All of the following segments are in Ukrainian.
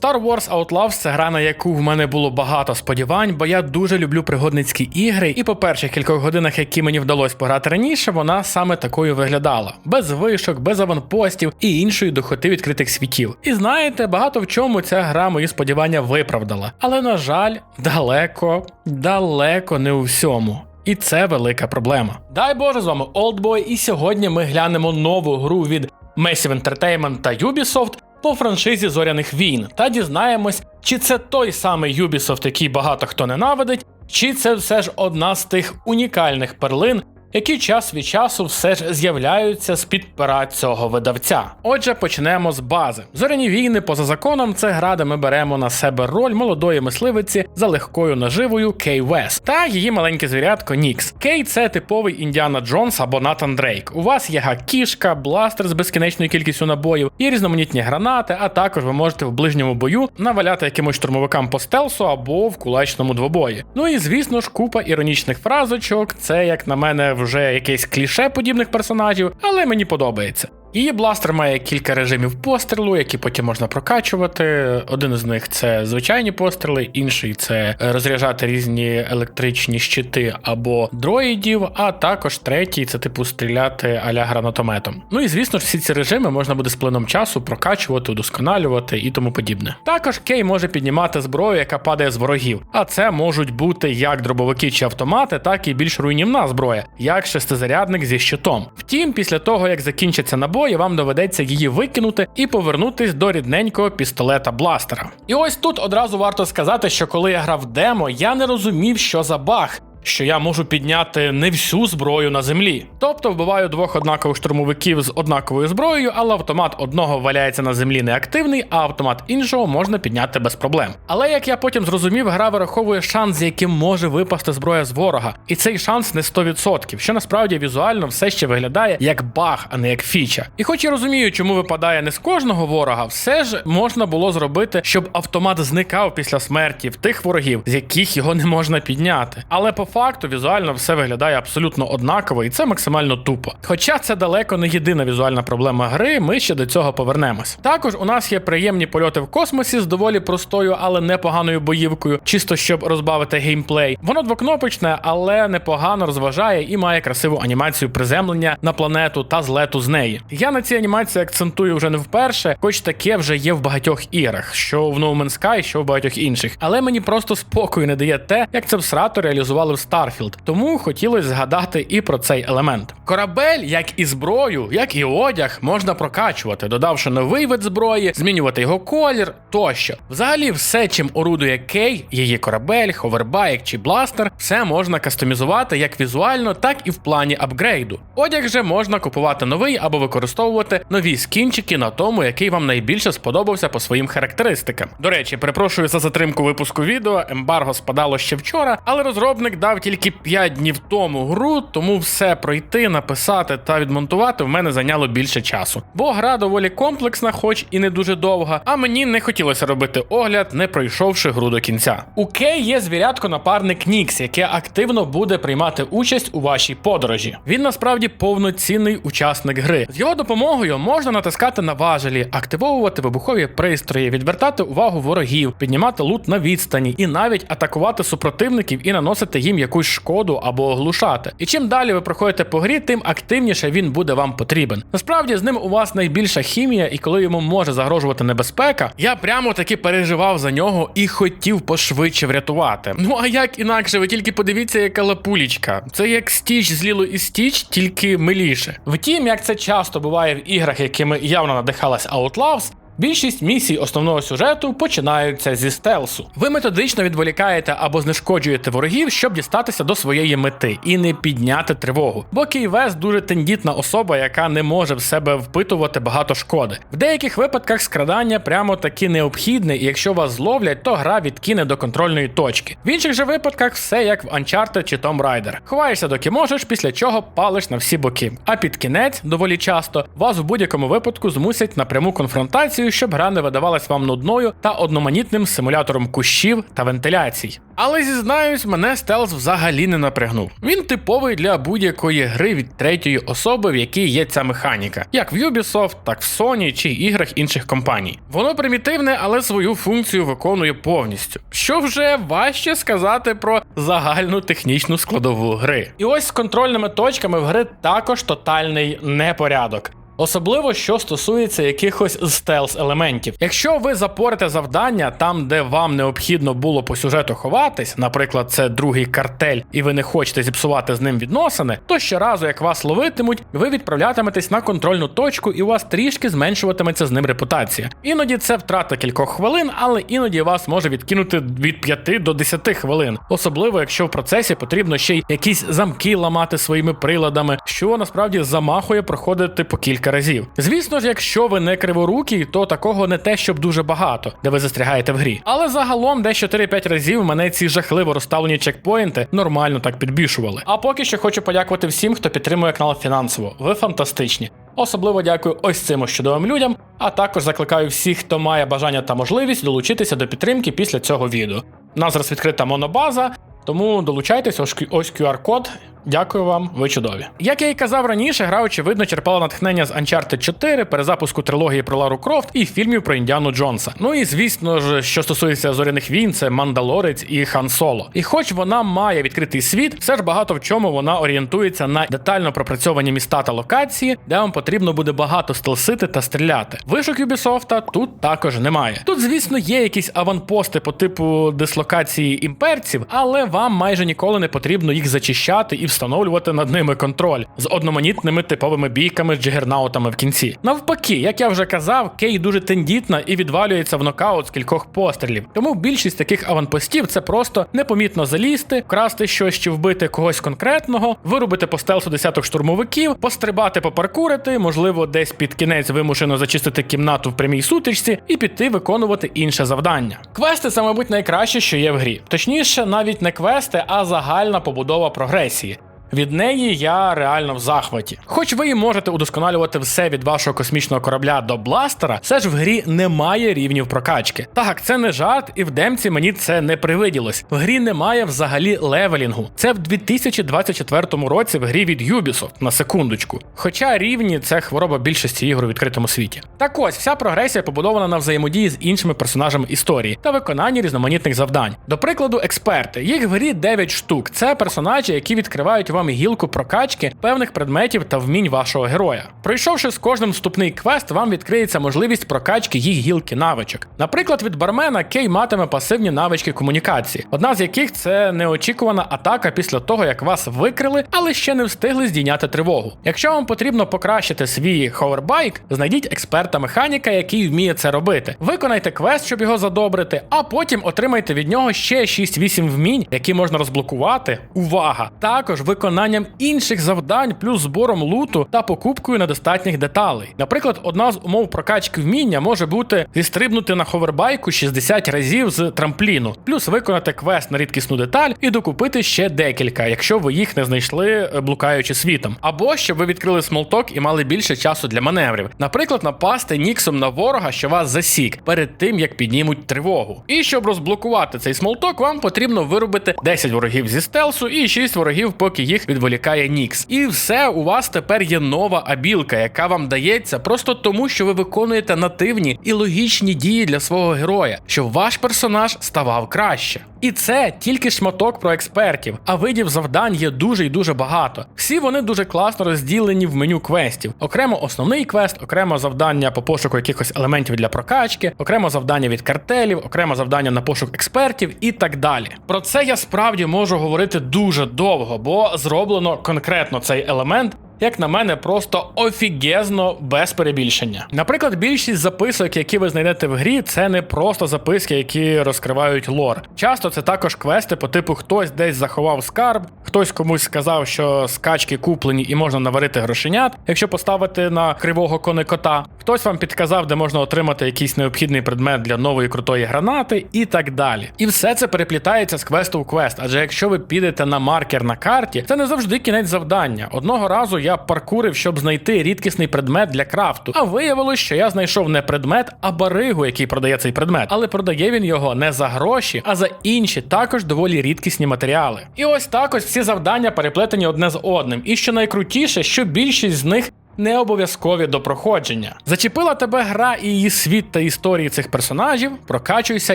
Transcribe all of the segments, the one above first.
Star Wars Outlaws це гра, на яку в мене було багато сподівань, бо я дуже люблю пригодницькі ігри, і по перших кількох годинах, які мені вдалося пограти раніше, вона саме такою виглядала: без вишок, без аванпостів і іншої дохоти відкритих світів. І знаєте, багато в чому ця гра мої сподівання виправдала. Але на жаль, далеко, далеко не у всьому. І це велика проблема. Дай Боже, з вами Oldboy, і сьогодні ми глянемо нову гру від Massive Entertainment та Ubisoft по франшизі Зоряних війн та дізнаємось, чи це той самий Ubisoft, який багато хто ненавидить, чи це все ж одна з тих унікальних перлин, які час від часу все ж з'являються з під пера цього видавця. Отже, почнемо з бази. Зоряні війни поза законом це гра, де ми беремо на себе роль молодої мисливиці за легкою наживою Кей Вес та її маленьке звірятко Нікс. Кей це типовий Індіана Джонс або Натан Дрейк. У вас є гак-кішка, бластер з безкінечною кількістю набоїв, і різноманітні гранати, а також ви можете в ближньому бою наваляти якимось штурмовикам по стелсу або в кулачному двобої. Ну і звісно ж, купа іронічних фразочок. Це як на мене вже якесь кліше подібних персонажів, але мені подобається. Її бластер має кілька режимів пострілу, які потім можна прокачувати. Один з них це звичайні постріли, інший це розряджати різні електричні щити або дроїдів, а також третій це типу стріляти аля гранатометом. Ну і звісно ж, всі ці режими можна буде з плином часу прокачувати, удосконалювати і тому подібне. Також Кей може піднімати зброю, яка падає з ворогів, а це можуть бути як дробовики чи автомати, так і більш руйнівна зброя, як шестизарядник зі щитом. Втім, після того як закінчиться набої, вам доведеться її викинути і повернутись до рідненького пістолета бластера. І ось тут одразу варто сказати, що коли я грав демо, я не розумів, що за баг. Що я можу підняти не всю зброю на землі. Тобто вбиваю двох однакових штурмовиків з однаковою зброєю, але автомат одного валяється на землі неактивний, а автомат іншого можна підняти без проблем. Але як я потім зрозумів, гра вираховує шанс, з яким може випасти зброя з ворога. І цей шанс не 100%, що насправді візуально все ще виглядає як баг, а не як фіча. І хоч я розумію, чому випадає не з кожного ворога, все ж можна було зробити, щоб автомат зникав після смерті в тих ворогів, з яких його не можна підняти. Але по факту візуально все виглядає абсолютно однаково, і це максимально тупо. Хоча це далеко не єдина візуальна проблема гри, ми ще до цього повернемось. Також у нас є приємні польоти в космосі з доволі простою, але непоганою боївкою, чисто щоб розбавити геймплей. Воно двокнопочне, але непогано розважає і має красиву анімацію приземлення на планету та злету з неї. Я на цій анімації акцентую вже не вперше, хоч таке вже є в багатьох іграх, що в No Man's Sky, що в багатьох інших. Але мені просто спокою не дає те, як це в Срато реалізували Starfield, тому хотілося згадати і про цей елемент. Корабель, як і зброю, як і одяг, можна прокачувати, додавши новий вид зброї, змінювати його колір тощо. Взагалі, все, чим орудує Кей, її корабель, ховербайк чи бластер, все можна кастомізувати як візуально, так і в плані апгрейду. Одяг же можна купувати новий або використовувати нові скінчики на тому, який вам найбільше сподобався по своїм характеристикам. До речі, перепрошую за затримку випуску відео. Ембарго спадало ще вчора, але розробник дав тільки 5 днів тому гру, тому все пройти, написати та відмонтувати в мене зайняло більше часу. Бо гра доволі комплексна, хоч і не дуже довга. А мені не хотілося робити огляд, не пройшовши гру до кінця. У Кей є звірятко напарник Нікс, яке активно буде приймати участь у вашій подорожі. Він насправді повноцінний учасник гри. З його допомогою можна натискати на важелі, активовувати вибухові пристрої, відвертати увагу ворогів, піднімати лут на відстані і навіть атакувати супротивників і наносити їм якусь шкоду або оглушати. І чим далі ви проходите по грі, тим активніше він буде вам потрібен. Насправді з ним у вас найбільша хімія, і коли йому може загрожувати небезпека, я прямо таки переживав за нього і хотів пошвидше врятувати. Ну а як інакше, ви тільки подивіться, яка лапулічка. Це як стіч з Ліло і стіч, тільки миліше. Втім, як це часто буває в іграх, якими явно надихалась Outlaws, Більшість місій основного сюжету починаються зі стелсу. Ви методично відволікаєте або знешкоджуєте ворогів, щоб дістатися до своєї мети і не підняти тривогу. Бо Кейвес дуже тендітна особа, яка не може в себе впитувати багато шкоди. В деяких випадках скрадання прямо таки необхідне, і якщо вас зловлять, то гра відкине до контрольної точки. В інших же випадках все як в Uncharted чи Tomb Raider. Ховаєшся доки можеш, після чого палиш на всі боки. А під кінець, доволі часто, вас в будь-якому випадку змусять на пряму конфронтацію конструкцією, щоб гра не видавалась вам нудною та одноманітним симулятором кущів та вентиляцій. Але зізнаюсь, мене стелс взагалі не напрягнув. Він типовий для будь-якої гри від третьої особи, в якій є ця механіка, як в Ubisoft, так в Sony чи іграх інших компаній. Воно примітивне, але свою функцію виконує повністю. Що вже важче сказати про загальну технічну складову гри. І ось з контрольними точками в гри також тотальний непорядок. Особливо що стосується якихось стелс елементів. Якщо ви запорите завдання там, де вам необхідно було по сюжету ховатись, наприклад, це другий картель, і ви не хочете зіпсувати з ним відносини, то щоразу, як вас ловитимуть, ви відправлятиметесь на контрольну точку, і у вас трішки зменшуватиметься з ним репутація. Іноді це втрата кількох хвилин, але іноді вас може відкинути від 5 до 10 хвилин, особливо якщо в процесі потрібно ще й якісь замки ламати своїми приладами, що насправді замахує проходити по кілька разів. Звісно ж, якщо ви не криворукий, то такого не те, щоб дуже багато, де ви застрягаєте в грі. Але загалом десь 4-5 разів мене ці жахливо розставлені чекпоінти нормально так підбішували. А поки що хочу подякувати всім, хто підтримує канал фінансово. Ви фантастичні. Особливо дякую ось цим ось чудовим людям, а також закликаю всіх, хто має бажання та можливість долучитися до підтримки після цього відео. У нас зараз відкрита монобаза, тому долучайтесь, ось QR-код. Дякую вам, ви чудові. Як я і казав раніше, гра очевидно черпала натхнення з Uncharted 4, перезапуску трилогії про Лару Крофт і фільмів про Індіану Джонса. Ну і звісно ж, що стосується зоряних війн, це Мандалорець і Хан Соло. І хоч вона має відкритий світ, все ж багато в чому вона орієнтується на детально пропрацьовані міста та локації, де вам потрібно буде багато стелсити та стріляти. Вишок Юбісофта тут також немає. Тут, звісно, є якісь аванпости по типу дислокації імперців, але вам майже ніколи не потрібно їх зачищати і встановлювати над ними контроль з одноманітними типовими бійками з джигернаутами в кінці. Навпаки, як я вже казав, Кей дуже тендітна і відвалюється в нокаут з кількох пострілів. Тому більшість таких аванпостів це просто непомітно залізти, вкрасти щось чи вбити когось конкретного, вирубити по стелсу десяток штурмовиків, пострибати, попаркурити, можливо, десь під кінець вимушено зачистити кімнату в прямій сутичці і піти виконувати інше завдання. Квести це, мабуть, найкраще, що є в грі. Точніше, навіть не квести, а загальна побудова прогресії. Від неї я реально в захваті. Хоч ви і можете удосконалювати все від вашого космічного корабля до бластера, все ж в грі немає рівнів прокачки. Так, це не жарт, і в демці мені це не привиділось. В грі немає взагалі левелінгу. Це в 2024 році в грі від Ubisoft, на секундочку. Хоча рівні це хвороба більшості ігор у відкритому світі. Так ось, вся прогресія побудована на взаємодії з іншими персонажами історії та виконанні різноманітних завдань. До прикладу, експерти. Їх в грі 9 штук. Це персонажі, які відкривають вам гілку прокачки певних предметів та вмінь вашого героя. Пройшовши з кожним вступний квест, вам відкриється можливість прокачки їх гілки навичок. Наприклад, від бармена Кей матиме пасивні навички комунікації, одна з яких це неочікувана атака після того, як вас викрили, але ще не встигли здійняти тривогу. Якщо вам потрібно покращити свій ховербайк, знайдіть експерта механіка, який вміє це робити. Виконайте квест, щоб його задобрити, а потім отримайте від нього ще 6-8 вмінь, які можна розблокувати. Увага! Також виконанням інших завдань, плюс збором луту та покупкою недостатніх деталей. Наприклад, одна з умов прокачки вміння може бути зістрибнути на ховербайку 60 разів з трампліну, плюс виконати квест на рідкісну деталь і докупити ще декілька, якщо ви їх не знайшли, е, блукаючи світом. Або щоб ви відкрили смолток і мали більше часу для маневрів. Наприклад, напасти ніксом на ворога, що вас засік, перед тим як піднімуть тривогу. І щоб розблокувати цей смолток, вам потрібно виробити 10 ворогів зі стелсу і 6 ворогів, поки їх відволікає Нікс. І все, у вас тепер є нова абілка, яка вам дається просто тому, що ви виконуєте нативні і логічні дії для свого героя, щоб ваш персонаж ставав краще. І це тільки шматок про експертів, а видів завдань є дуже і дуже багато. Всі вони дуже класно розділені в меню квестів. Окремо основний квест, окремо завдання по пошуку якихось елементів для прокачки, окремо завдання від картелів, окремо завдання на пошук експертів і так далі. Про це я справді можу говорити дуже довго, бо зроблено конкретно цей елемент. Як на мене, просто офігезно без перебільшення. Наприклад, більшість записок, які ви знайдете в грі, це не просто записки, які розкривають лор. Часто це також квести по типу хтось десь заховав скарб, хтось комусь сказав, що скачки куплені і можна наварити грошенят, якщо поставити на кривого коникота. Хтось вам підказав, де можна отримати якийсь необхідний предмет для нової крутої гранати, і так далі. І все це переплітається з квесту в квест. Адже якщо ви підете на маркер на карті, це не завжди кінець завдання. Одного разу я я паркурив, щоб знайти рідкісний предмет для крафту. А виявилось, що я знайшов не предмет, а баригу, який продає цей предмет. Але продає він його не за гроші, а за інші, також доволі рідкісні матеріали. І ось так ось всі завдання переплетені одне з одним. І що найкрутіше, що більшість з них не обов'язкові до проходження. Зачепила тебе гра і її світ та історії цих персонажів, прокачуйся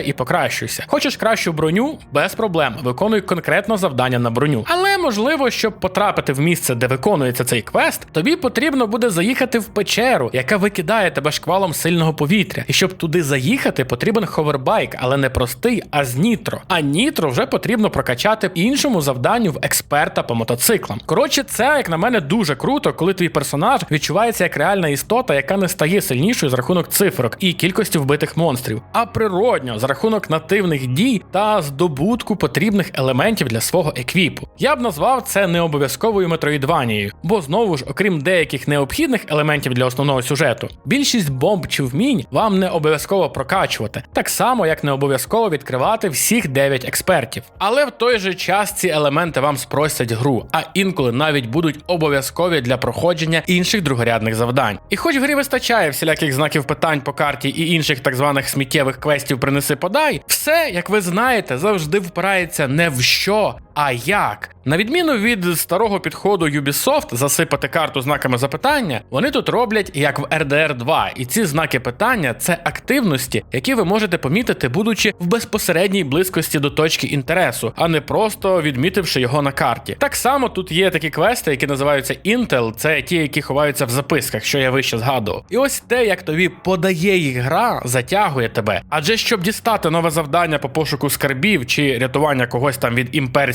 і покращуйся. Хочеш кращу броню? Без проблем. Виконуй конкретно завдання на броню. Але можливо, щоб потрапити в місце, де виконується цей квест, тобі потрібно буде заїхати в печеру, яка викидає тебе шквалом сильного повітря. І щоб туди заїхати, потрібен ховербайк, але не простий, а з нітро. А нітро вже потрібно прокачати іншому завданню в експерта по мотоциклам. Коротше, це як на мене дуже круто, коли твій персонаж відчувається як реальна істота, яка не стає сильнішою за рахунок цифрок і кількості вбитих монстрів, а природньо за рахунок нативних дій та здобутку потрібних елементів для свого еквіпу. Я б назвав це не обов'язковою метроїдванією, бо знову ж, окрім деяких необхідних елементів для основного сюжету, більшість бомб чи вмінь вам не обов'язково прокачувати, так само як не обов'язково відкривати всіх 9 експертів. Але в той же час ці елементи вам спростять гру, а інколи навіть будуть обов'язкові для проходження інших другорядних завдань. І хоч в грі вистачає всіляких знаків питань по карті і інших так званих сміттєвих квестів принеси подай, все, як ви знаєте, завжди впирається не в що, а як. На відміну від старого підходу Ubisoft засипати карту знаками запитання, вони тут роблять як в RDR 2, і ці знаки питання це активності, які ви можете помітити, будучи в безпосередній близькості до точки інтересу, а не просто відмітивши його на карті. Так само тут є такі квести, які називаються Intel, це ті, які ховаються в записках, що я вище згадував. І ось те, як тобі подає їх гра, затягує тебе. Адже щоб дістати нове завдання по пошуку скарбів чи рятування когось там від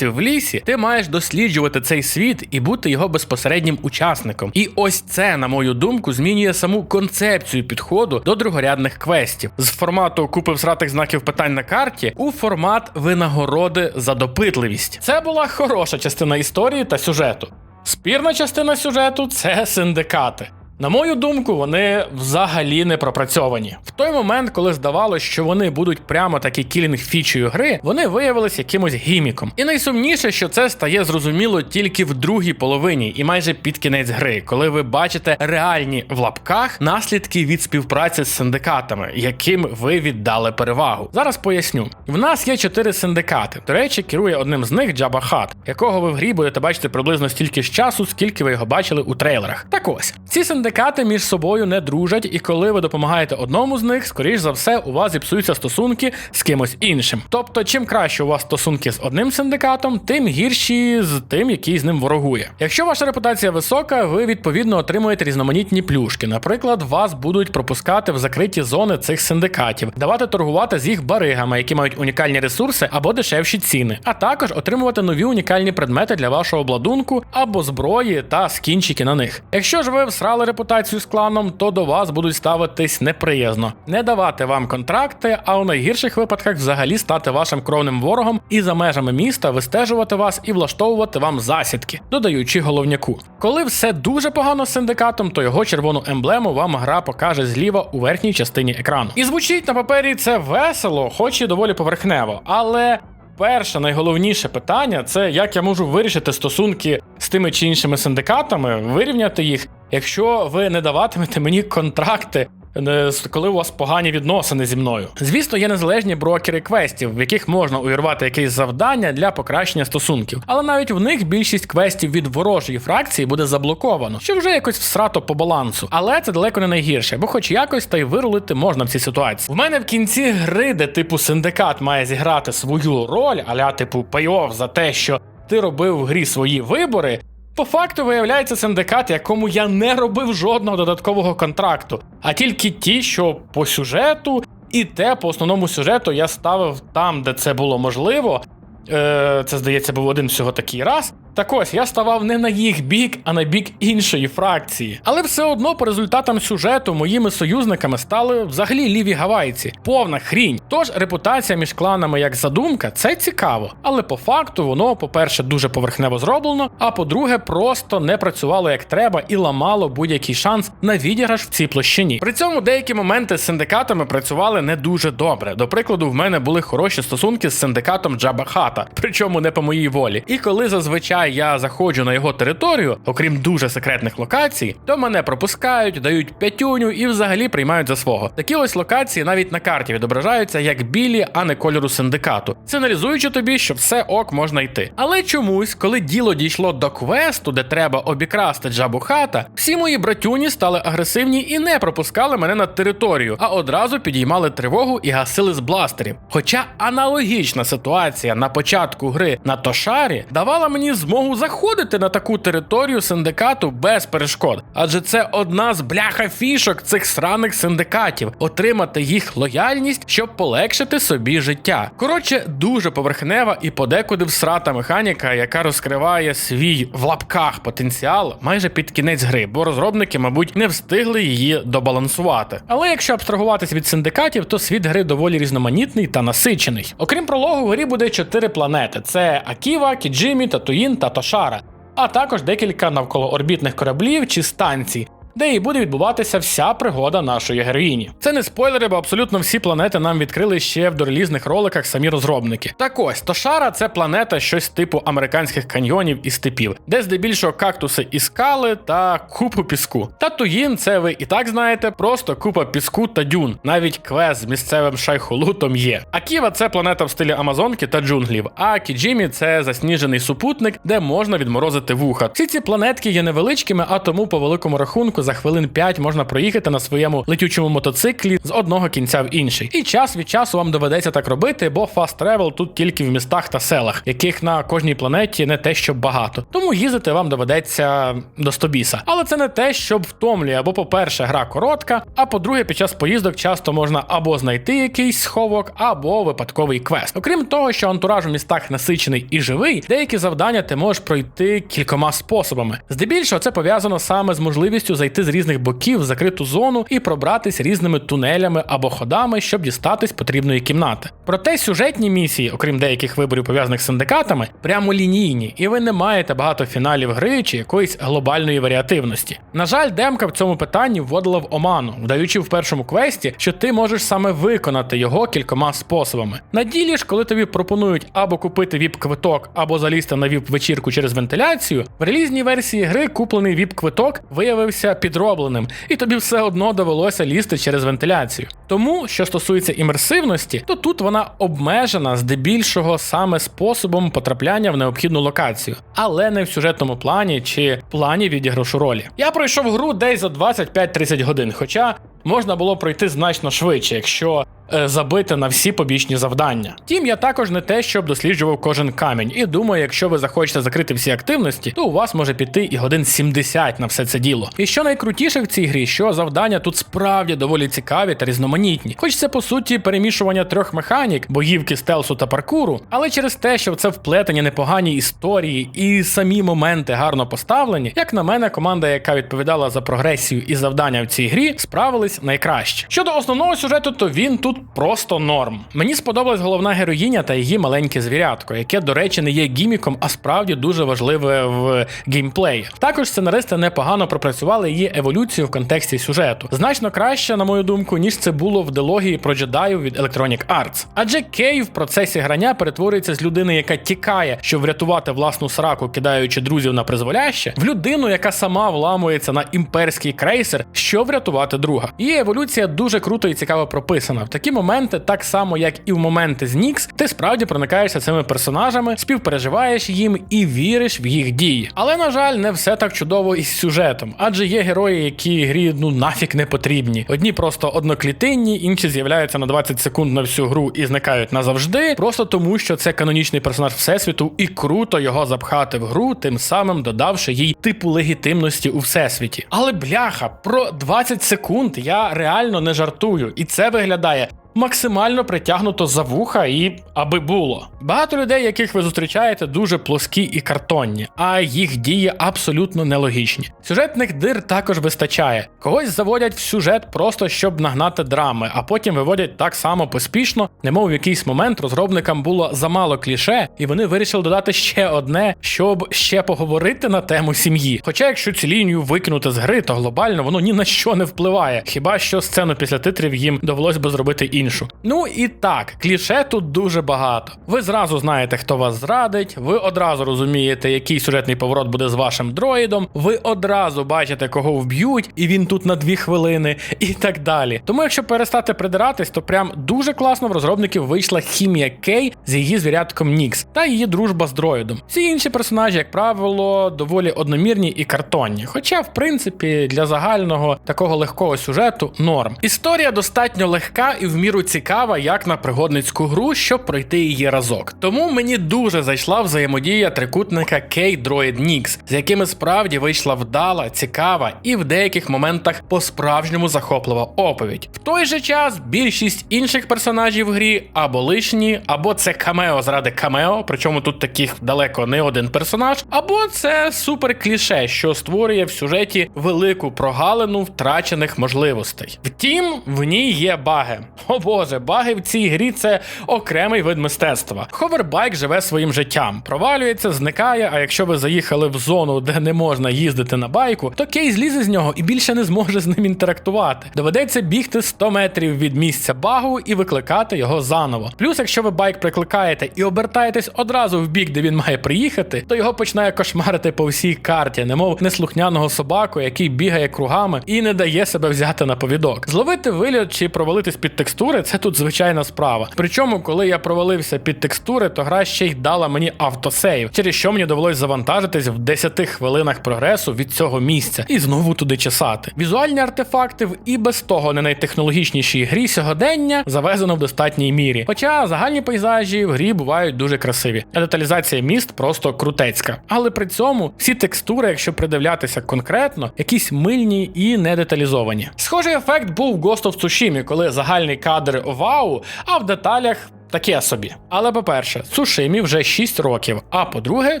імперців в лісі, ти маєш досліджувати цей світ і бути його безпосереднім учасником. І ось це, на мою думку, змінює саму концепцію підходу до другорядних квестів з формату купи всратих знаків питань на карті у формат винагороди за допитливість. Це була хороша частина історії та сюжету. Спірна частина сюжету це синдикати. На мою думку, вони взагалі не пропрацьовані. В той момент, коли здавалося, що вони будуть прямо таки кілінг фічею гри, вони виявилися якимось гіміком. І найсумніше, що це стає зрозуміло тільки в другій половині і майже під кінець гри, коли ви бачите реальні в лапках наслідки від співпраці з синдикатами, яким ви віддали перевагу. Зараз поясню: в нас є чотири синдикати. До речі, керує одним з них Джаба Хат, якого ви в грі будете бачити приблизно стільки ж часу, скільки ви його бачили у трейлерах. Так ось ці синдикати між собою не дружать, і коли ви допомагаєте одному з них, скоріш за все, у вас зіпсуються стосунки з кимось іншим. Тобто, чим краще у вас стосунки з одним синдикатом, тим гірші з тим, який з ним ворогує. Якщо ваша репутація висока, ви відповідно отримуєте різноманітні плюшки. Наприклад, вас будуть пропускати в закриті зони цих синдикатів, давати торгувати з їх баригами, які мають унікальні ресурси або дешевші ціни, а також отримувати нові унікальні предмети для вашого обладунку або зброї та скінчики на них. Якщо ж ви всрали репутацію з кланом, то до вас будуть ставитись неприязно, не давати вам контракти, а у найгірших випадках взагалі стати вашим кровним ворогом і за межами міста вистежувати вас і влаштовувати вам засідки, додаючи головняку. Коли все дуже погано з синдикатом, то його червону емблему вам гра покаже зліва у верхній частині екрану. І звучить на папері це весело, хоч і доволі поверхнево, але. Перше найголовніше питання це як я можу вирішити стосунки з тими чи іншими синдикатами, вирівняти їх, якщо ви не даватимете мені контракти. е, Коли у вас погані відносини зі мною, звісно, є незалежні брокери квестів, в яких можна увірвати якесь завдання для покращення стосунків, але навіть в них більшість квестів від ворожої фракції буде заблоковано, що вже якось всрато по балансу. Але це далеко не найгірше, бо хоч якось та й вирулити можна в цій ситуації. В мене в кінці гри, де типу синдикат має зіграти свою роль, аля типу пайов за те, що ти робив в грі свої вибори. По факту виявляється синдикат, якому я не робив жодного додаткового контракту, а тільки ті, що по сюжету, і те по основному сюжету я ставив там, де це було можливо. Е, це, здається, був один всього такий раз. Так ось я ставав не на їх бік, а на бік іншої фракції. Але все одно по результатам сюжету моїми союзниками стали взагалі ліві гавайці. Повна хрінь. Тож репутація між кланами як задумка це цікаво. Але по факту воно, по-перше, дуже поверхнево зроблено, а по-друге, просто не працювало як треба і ламало будь-який шанс на відіграш в цій площині. При цьому деякі моменти з синдикатами працювали не дуже добре. До прикладу, в мене були хороші стосунки з синдикатом Джаба Хата, причому не по моїй волі. І коли зазвичай я заходжу на його територію, окрім дуже секретних локацій, то мене пропускають, дають п'ятюню і взагалі приймають за свого. Такі ось локації навіть на карті відображаються як білі, а не кольору синдикату, сигналізуючи тобі, що все ок можна йти. Але чомусь, коли діло дійшло до квесту, де треба обікрасти джабу хата, всі мої братюні стали агресивні і не пропускали мене на територію, а одразу підіймали тривогу і гасили з бластерів. Хоча аналогічна ситуація на початку гри на Тошарі давала мені змогу заходити на таку територію синдикату без перешкод, адже це одна з бляха фішок цих сраних синдикатів отримати їх лояльність, щоб полегшити собі життя. Коротше, дуже поверхнева і подекуди всрата механіка, яка розкриває свій в лапках потенціал майже під кінець гри, бо розробники, мабуть, не встигли її добалансувати. Але якщо абстрагуватись від синдикатів, то світ гри доволі різноманітний та насичений. Окрім прологу, в грі буде чотири планети: це Аківа, Кіджимі, Татуїн та Тошара, а також декілька навколоорбітних кораблів чи станцій. Де і буде відбуватися вся пригода нашої героїні. Це не спойлери, бо абсолютно всі планети нам відкрили ще в дорелізних роликах самі розробники. Так ось Тошара це планета щось типу американських каньйонів і степів, де здебільшого кактуси і скали та купу піску. Татуїн, це ви і так знаєте, просто купа піску та дюн. Навіть квест з місцевим шайхолутом є. Аківа це планета в стилі Амазонки та джунглів. А Кіджімі це засніжений супутник, де можна відморозити вуха. Всі ці планетки є невеличкими, а тому по великому рахунку за хвилин 5 можна проїхати на своєму летючому мотоциклі з одного кінця в інший. І час від часу вам доведеться так робити, бо fast travel тут тільки в містах та селах, яких на кожній планеті не те, що багато. Тому їздити вам доведеться до стобіса. Але це не те, щоб втомлює, бо, по-перше, гра коротка, а по-друге, під час поїздок часто можна або знайти якийсь сховок, або випадковий квест. Окрім того, що антураж у містах насичений і живий, деякі завдання ти можеш пройти кількома способами. Здебільшого це пов'язано саме з можливістю зайти з різних боків в закриту зону і пробратись різними тунелями або ходами, щоб дістатись потрібної кімнати. Проте сюжетні місії, окрім деяких виборів пов'язаних з синдикатами, прямо лінійні, і ви не маєте багато фіналів гри чи якоїсь глобальної варіативності. На жаль, демка в цьому питанні вводила в оману, вдаючи в першому квесті, що ти можеш саме виконати його кількома способами. На ділі ж, коли тобі пропонують або купити віп-квиток, або залізти на віп-вечірку через вентиляцію, в релізній версії гри куплений віп-квиток виявився підробленим, і тобі все одно довелося лізти через вентиляцію. Тому, що стосується імерсивності, то тут вона обмежена здебільшого саме способом потрапляння в необхідну локацію, але не в сюжетному плані чи плані відіграшу ролі. Я пройшов гру десь за 25-30 годин, хоча можна було пройти значно швидше, якщо забити на всі побічні завдання. Втім, я також не те, щоб досліджував кожен камінь, і думаю, якщо ви захочете закрити всі активності, то у вас може піти і годин 70 на все це діло. І що найкрутіше в цій грі, що завдання тут справді доволі цікаві та різноманітні. Хоч це по суті перемішування трьох механік, боївки стелсу та паркуру, але через те, що це вплетені непогані історії і самі моменти гарно поставлені, як на мене, команда, яка відповідала за прогресію і завдання в цій грі, справились найкраще. Щодо основного сюжету, то він тут просто норм. Мені сподобалась головна героїня та її маленьке звірятко, яке, до речі, не є гіміком, а справді дуже важливе в геймплеї. Також сценаристи непогано пропрацювали її еволюцію в контексті сюжету. Значно краще, на мою думку, ніж це було в дилогії про джедаїв від Electronic Arts. Адже Кей в процесі грання перетворюється з людини, яка тікає, щоб врятувати власну сраку, кидаючи друзів на призволяще, в людину, яка сама вламується на імперський крейсер, щоб врятувати друга. Її еволюція дуже круто і цікаво прописана. В такі моменти, так само як і в моменти з Нікс, ти справді проникаєшся цими персонажами, співпереживаєш їм і віриш в їх дії. Але на жаль, не все так чудово із сюжетом, адже є герої, які грі ну нафік не потрібні. Одні просто одноклітинні, інші з'являються на 20 секунд на всю гру і зникають назавжди, просто тому, що це канонічний персонаж всесвіту, і круто його запхати в гру, тим самим додавши їй типу легітимності у всесвіті. Але бляха, про 20 секунд я реально не жартую, і це виглядає. Максимально притягнуто за вуха і аби було. Багато людей, яких ви зустрічаєте, дуже плоскі і картонні, а їх дії абсолютно нелогічні. Сюжетних дир також вистачає. Когось заводять в сюжет просто щоб нагнати драми, а потім виводять так само поспішно, немов в якийсь момент розробникам було замало кліше, і вони вирішили додати ще одне, щоб ще поговорити на тему сім'ї. Хоча, якщо цю лінію викинути з гри, то глобально воно ні на що не впливає. Хіба що сцену після титрів їм довелось би зробити іншу. Ну і так, кліше тут дуже багато. Ви зразу знаєте, хто вас зрадить, ви одразу розумієте, який сюжетний поворот буде з вашим дроїдом, ви одразу бачите, кого вб'ють, і він тут на дві хвилини, і так далі. Тому, якщо перестати придиратись, то прям дуже класно в розробників вийшла хімія Кей з її звірятком Нікс та її дружба з дроїдом. Всі інші персонажі, як правило, доволі одномірні і картонні. Хоча, в принципі, для загального такого легкого сюжету норм. Історія достатньо легка і в міру цікава, як на пригодницьку гру, щоб пройти її разок. Тому мені дуже зайшла взаємодія трикутника Дроїд Нікс, з якими справді вийшла вдала, цікава і в деяких моментах по-справжньому захоплива оповідь. В той же час більшість інших персонажів в грі або лишні, або це камео заради камео, причому тут таких далеко не один персонаж, або це супер кліше, що створює в сюжеті велику прогалину втрачених можливостей. Втім, в ній є баги. О боже, баги в цій грі це окремий вид мистецтва. Ховербайк живе своїм життям, провалюється, зникає. А якщо ви заїхали в зону, де не можна їздити на байку, то кейс злізе з нього і більше не зможе з ним інтерактувати. Доведеться бігти 100 метрів від місця багу і викликати його заново. Плюс, якщо ви байк прикликаєте і обертаєтесь одразу в бік, де він має приїхати, то його починає кошмарити по всій карті, немов неслухняного собаку, який бігає кругами і не дає себе взяти на повідок. Зловити вильот чи провалитись під текстури це тут звичайна справа. Причому, коли я провалився під текстури, то гра ще й дала мені автосейв, через що мені довелось завантажитись в 10 хвилинах прогресу від цього місця і знову туди чесати. Візуальні артефакти в і без того не найтехнологічнішій грі сьогодення завезено в достатній мірі. Хоча загальні пейзажі в грі бувають дуже красиві, а деталізація міст просто крутецька. Але при цьому всі текстури, якщо придивлятися конкретно, якісь мильні і не деталізовані. Схожий ефект був в Ghost of Tsushima, коли загальний кадр вау, а в деталях. Таке собі. Але по-перше, Цушимі вже 6 років. А по-друге,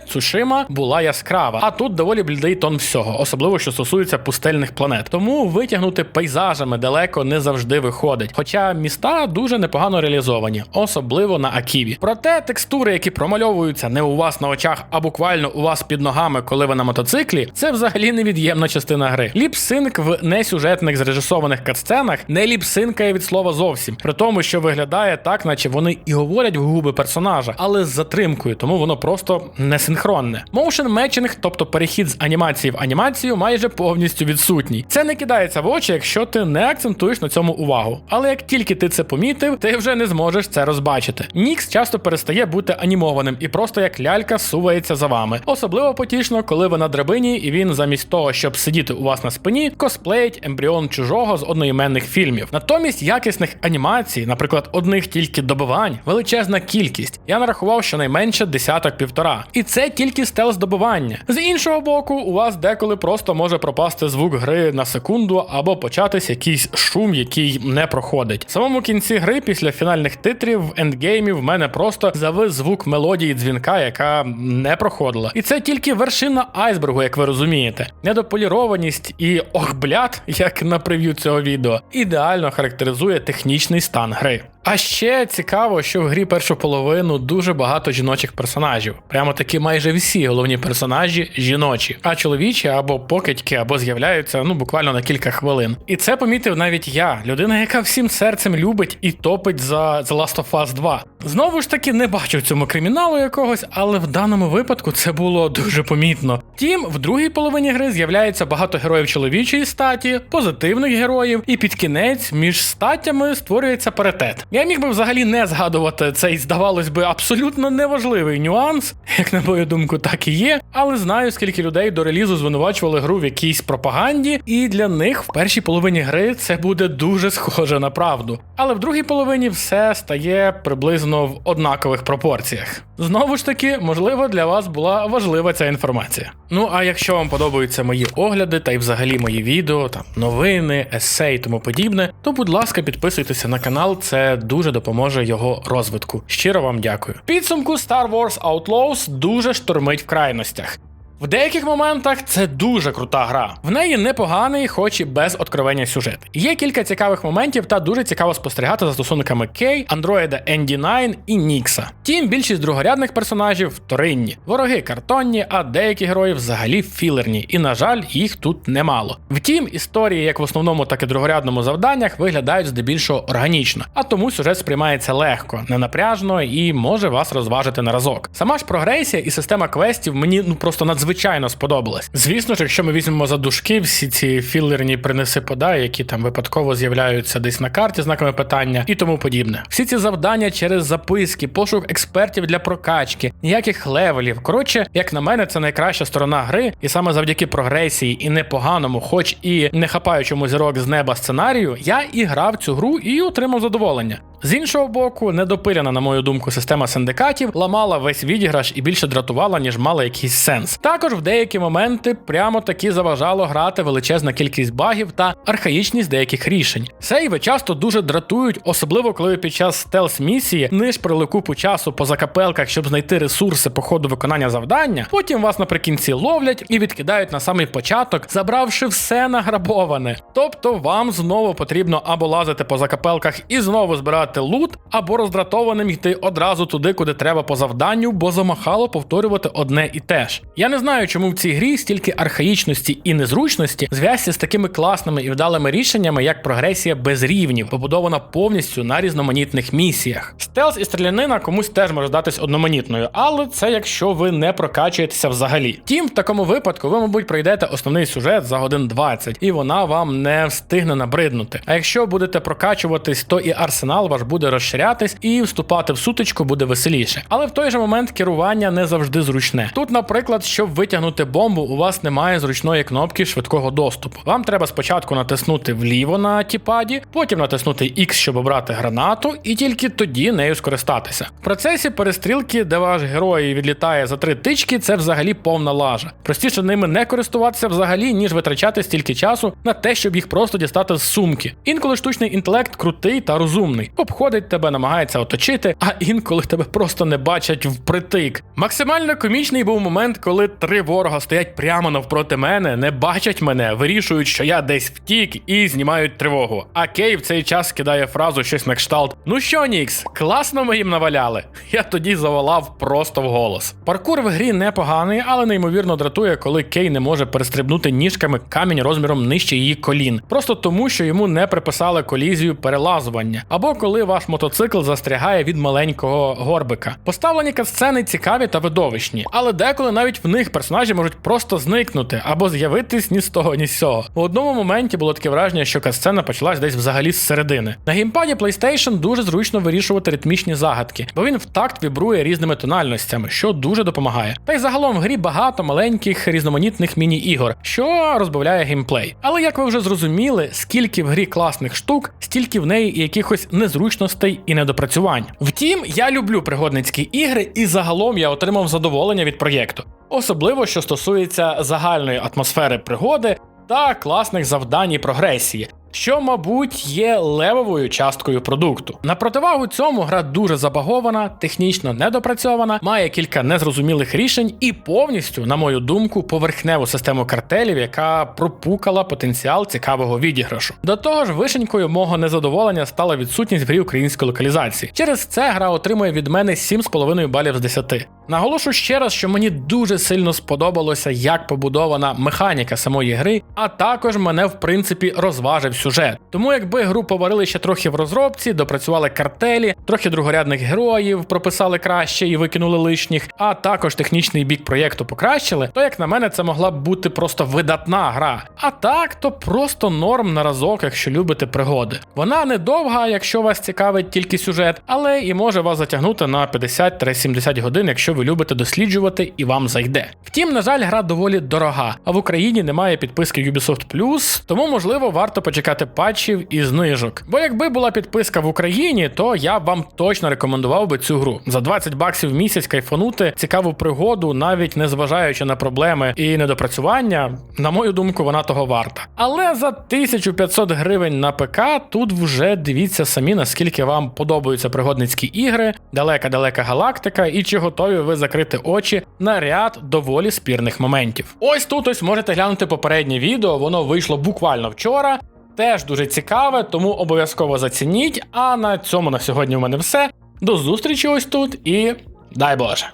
Цушима була яскрава. А тут доволі блідий тон всього, особливо що стосується пустельних планет. Тому витягнути пейзажами далеко не завжди виходить. Хоча міста дуже непогано реалізовані, особливо на Аківі. Проте текстури, які промальовуються не у вас на очах, а буквально у вас під ногами, коли ви на мотоциклі, це взагалі невід'ємна частина гри. Ліпсинк в несюжетних зрежисованих катсценах не ліпсинкає від слова зовсім, при тому, що виглядає так, наче вони і говорять в губи персонажа, але з затримкою, тому воно просто не синхронне. Motion matching, тобто перехід з анімації в анімацію, майже повністю відсутній. Це не кидається в очі, якщо ти не акцентуєш на цьому увагу. Але як тільки ти це помітив, ти вже не зможеш це розбачити. Нікс часто перестає бути анімованим і просто як лялька сувається за вами. Особливо потішно, коли ви на драбині, і він замість того, щоб сидіти у вас на спині, косплеїть ембріон чужого з одноіменних фільмів. Натомість якісних анімацій, наприклад, одних тільки добивань, величезна кількість. Я нарахував щонайменше десяток півтора. І це тільки стелс добивання. З іншого боку, у вас деколи просто може пропасти звук гри на секунду або початись якийсь шум, який не проходить. В самому кінці гри, після фінальних титрів в ендгеймі, в мене просто завис звук мелодії дзвінка, яка не проходила. І це тільки вершина айсбергу, як ви розумієте. Недополірованість і ох, блят, як на прев'ю цього відео, ідеально характеризує технічний стан гри. А ще цікаво, що в грі першу половину дуже багато жіночих персонажів. Прямо таки майже всі головні персонажі жіночі, а чоловічі або покидьки, або з'являються ну буквально на кілька хвилин. І це помітив навіть я, людина, яка всім серцем любить і топить за The Last of Us 2. Знову ж таки, не бачу в цьому криміналу якогось, але в даному випадку це було дуже помітно. Втім, в другій половині гри з'являється багато героїв чоловічої статі, позитивних героїв, і під кінець між статтями створюється паритет. Я міг би взагалі не згадувати цей, здавалось би, абсолютно неважливий нюанс, як на мою думку, так і є. Але знаю, скільки людей до релізу звинувачували гру в якійсь пропаганді, і для них в першій половині гри це буде дуже схоже на правду. Але в другій половині все стає приблизно в однакових пропорціях. Знову ж таки, можливо, для вас була важлива ця інформація. Ну а якщо вам подобаються мої огляди та й взагалі мої відео, там новини, есе і тому подібне, то будь ласка, підписуйтеся на канал, це дуже допоможе його розвитку. Щиро вам дякую. Підсумку Star Wars Outlaws дуже штормить в крайностях. В деяких моментах це дуже крута гра. В неї непоганий, хоч і без откровення сюжет. Є кілька цікавих моментів та дуже цікаво спостерігати за стосунками Кей, андроїда ND9 і Нікса. Втім, більшість другорядних персонажів вторинні. Вороги картонні, а деякі герої взагалі філерні, і, на жаль, їх тут немало. Втім, історії, як в основному, так і другорядному завданнях, виглядають здебільшого органічно, а тому сюжет сприймається легко, ненапряжно і може вас розважити на разок. Сама ж прогресія і система квестів мені ну просто надзвичайно сподобалась. Звісно ж, якщо ми візьмемо за дужки всі ці філерні принеси подай, які там випадково з'являються десь на карті, знаками питання і тому подібне. Всі ці завдання через записки, пошук експертів для прокачки, ніяких левелів. Коротше, як на мене, це найкраща сторона гри, і саме завдяки прогресії і непоганому, хоч і не хапаючому зірок з неба сценарію, я і грав цю гру і отримав задоволення. З іншого боку, недопиляна, на мою думку, система синдикатів ламала весь відіграш і більше дратувала, ніж мала якийсь сенс. Також в деякі моменти прямо таки заважало грати величезна кількість багів та архаїчність деяких рішень. Сейви часто дуже дратують, особливо коли ви під час стелс місії нишприли купу часу по закапелках, щоб знайти ресурси по ходу виконання завдання. Потім вас наприкінці ловлять і відкидають на самий початок, забравши все награбоване. Тобто вам знову потрібно або лазити по закапелках і знову збирати лут, або роздратованим йти одразу туди, куди треба по завданню, бо замахало повторювати одне і те ж. Я не знаю, чому в цій грі стільки архаїчності і незручності зв'язці з такими класними і вдалими рішеннями, як прогресія без рівнів, побудована повністю на різноманітних місіях. Стелс і стрілянина комусь теж може здатись одноманітною, але це якщо ви не прокачуєтеся взагалі. Тім, в такому випадку ви, мабуть, пройдете основний сюжет за годин 20, і вона вам не встигне набриднути. А якщо будете прокачуватись, то і арсенал ваш буде розширятись, і вступати в сутичку буде веселіше. Але в той же момент керування не завжди зручне. Тут, наприклад, щоб витягнути бомбу, у вас немає зручної кнопки швидкого доступу. Вам треба спочатку натиснути вліво на тіпаді, потім натиснути X, щоб обрати гранату, і тільки тоді нею скористатися. В процесі перестрілки, де ваш герой відлітає за три тички, це взагалі повна лажа. Простіше ними не користуватися взагалі, ніж витрачати стільки часу на те, щоб їх просто дістати з сумки. Інколи штучний інтелект крутий та розумний, обходить тебе, намагається оточити, а інколи тебе просто не бачать впритик. Максимально комічний був момент, коли три ворога стоять прямо навпроти мене, не бачать мене, вирішують, що я десь втік, і знімають тривогу. А Кей в цей час кидає фразу щось на кшталт: Ну що, Нікс, класно ми їм наваляли. Я тоді заволав просто в голос. Паркур в грі непоганий, але неймовірно дратує, коли Кей не може перестрибнути ніжками камінь розміром нижче її колін, просто тому, що йому не приписали колізію перелазування, або коли ваш мотоцикл застрягає від маленького горбика. Поставлені катсцени цікаві та видовищні, але деколи навіть в них персонажі можуть просто зникнути або з'явитись ні з того, ні з цього. У одному моменті було таке враження, що катсцена почалась десь взагалі з середини. На геймпаді PlayStation дуже зручно вирішувати ритмічні загадки, бо він в такт вібрує різними тональностями, що дуже допомагає. Та й загалом в грі багато маленьких різноманітних міні-ігор, що розбавляє геймплей. Але як ви вже зрозуміли, скільки в грі класних штук, стільки в неї і якихось незручностей і недопрацювань. Втім, я люблю пригодницькі ігри, і загалом я отримав задоволення від проєкту, особливо що стосується загальної атмосфери пригоди та класних завдань і прогресії. Що, мабуть, є левовою часткою продукту. На противагу цьому гра дуже забагована, технічно недопрацьована, має кілька незрозумілих рішень і повністю, на мою думку, поверхневу систему картелів, яка пропукала потенціал цікавого відіграшу. До того ж, вишенькою мого незадоволення стала відсутність в грі української локалізації. Через це гра отримує від мене 7,5 балів з 10. Наголошу ще раз, що мені дуже сильно сподобалося, як побудована механіка самої гри, а також мене в принципі розважив сюжет. Тому якби гру поварили ще трохи в розробці, допрацювали картелі, трохи другорядних героїв прописали краще і викинули лишніх, а також технічний бік проєкту покращили, то як на мене це могла б бути просто видатна гра. А так, то просто норм на разок, якщо любите пригоди. Вона не довга, якщо вас цікавить тільки сюжет, але і може вас затягнути на 50-70 годин, якщо ви любите досліджувати і вам зайде. Втім, на жаль, гра доволі дорога, а в Україні немає підписки Ubisoft Plus, тому можливо варто почекати чекати патчів і знижок. Бо якби була підписка в Україні, то я б вам точно рекомендував би цю гру. За 20 баксів в місяць кайфанути цікаву пригоду, навіть не зважаючи на проблеми і недопрацювання, на мою думку, вона того варта. Але за 1500 гривень на ПК тут вже дивіться самі, наскільки вам подобаються пригодницькі ігри, далека-далека галактика, і чи готові ви закрити очі на ряд доволі спірних моментів. Ось тут ось можете глянути попереднє відео, воно вийшло буквально вчора. Теж дуже цікаве, тому обов'язково зацініть. А на цьому на сьогодні у мене все. До зустрічі ось тут і дай Боже!